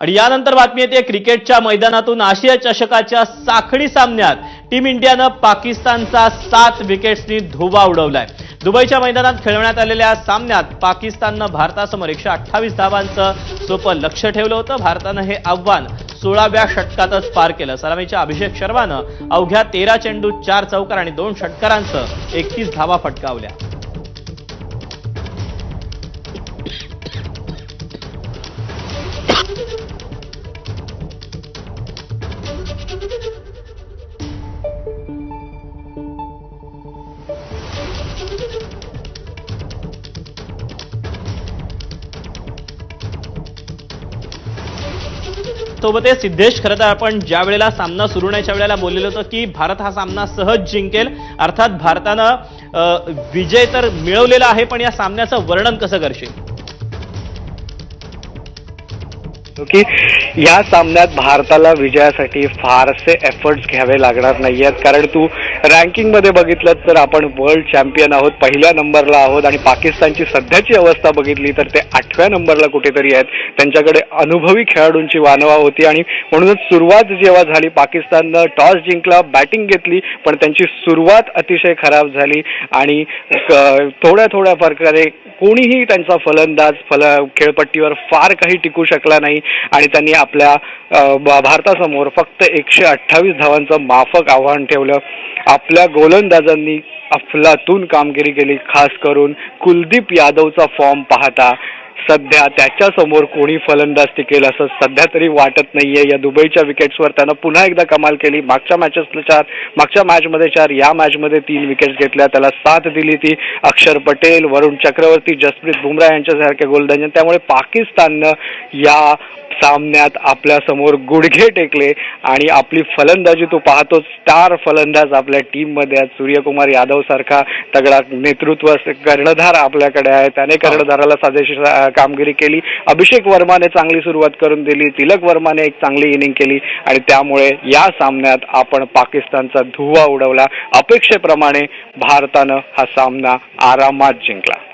आणि यानंतर बातमी येते क्रिकेटच्या मैदानातून आशिया चषकाच्या साखळी सामन्यात टीम इंडियानं पाकिस्तानचा सात विकेट्सनी धुवा उडवलाय. दुबईच्या मैदानात खेळवण्यात आलेल्या सामन्यात पाकिस्ताननं भारतासमोर एकशे अठ्ठावीस धावांचं सोपं लक्ष ठेवलं होतं. भारतानं हे आव्हान सोळाव्या षटकातच पार केलं. सलामीच्या अभिषेक शर्मानं अवघ्या तेरा चेंडू चार चौकार आणि दोन षटकारांसह एकतीस धावा फटकावल्या. सोबत सिद्धेश खरं तर आपण ज्या वेळेला सामना सुरू होण्याच्या वेळेला बोललेलो होतो की भारत हा सामना सहज जिंकेल अर्थात भारतानं विजय तर मिळवलेला आहे पण या सामन्याचं वर्णन कसं करशील? या सामन्यात भारताला विजयासाठी फारसे एफर्ट्स घ्यावे लागणार नाही आहेत कारण तू रँकिंगमध्ये बघितलं तर आपण वर्ल्ड चॅम्पियन आहोत पहिल्या नंबरला आहोत आणि पाकिस्तानची सध्याची अवस्था बघितली तर ते आठव्या नंबरला कुठेतरी आहेत. त्यांच्याकडे अनुभवी खेळाडूंची वानवा होती आणि म्हणूनच सुरुवात जेव्हा झाली पाकिस्ताननं टॉस जिंकला बॅटिंग घेतली पण त्यांची सुरुवात अतिशय खराब झाली आणि क- थोड्या थोड्या फरकाने कोणीही त्यांचा फलंदाज फल खेळपट्टीवर फार काही टिकू शकला नाही आणि त्यांनी आपल्या भारतासमोर फक्त एकशे अठ्ठावीस धावांचं माफक आव्हान ठेवलं. आपल्या गोलंदाजांनी अफलातून कामगिरी केली खास करून कुलदीप यादवचा फॉर्म पाहता. सध्या त्याच्यासमोर कोणी फलंदाज टिकेल असं सध्या तरी वाटत नाहीये. या दुबईच्या विकेट्सवर त्यानं पुन्हा एकदा कमाल केली. मागच्या मॅचेसला चार मागच्या मॅचमध्ये चार या मॅचमध्ये तीन विकेट्स घेतल्या. त्याला साथ दिली ती अक्षर पटेल वरुण चक्रवर्ती जसप्रीत बुमराह यांच्यासारख्या गोलंदाजांनी. त्यामुळे पाकिस्ताननं या सामन्यात आपल्यासमोर गुडघे टेकले आणि आपली फलंदाजी तू पाहतो स्टार फलंदाज आपल्या टीममध्ये आहेत. सूर्यकुमार यादव सारखा तगडा नेतृत्व कर्णधार आपल्याकडे आहे त्याने कर्णधाराला साजेशी कामगिरी केली. अभिषेक वर्माने चांगली सुरुवात करून दिली. तिलक वर्माने एक चांगली इनिंग केली. आणि त्यामुळे या सामन्यात आपण पाकिस्तानचा धुव्वा उडवला. अपेक्षेप्रमाणे भारतानं हा सामना आरामात जिंकला.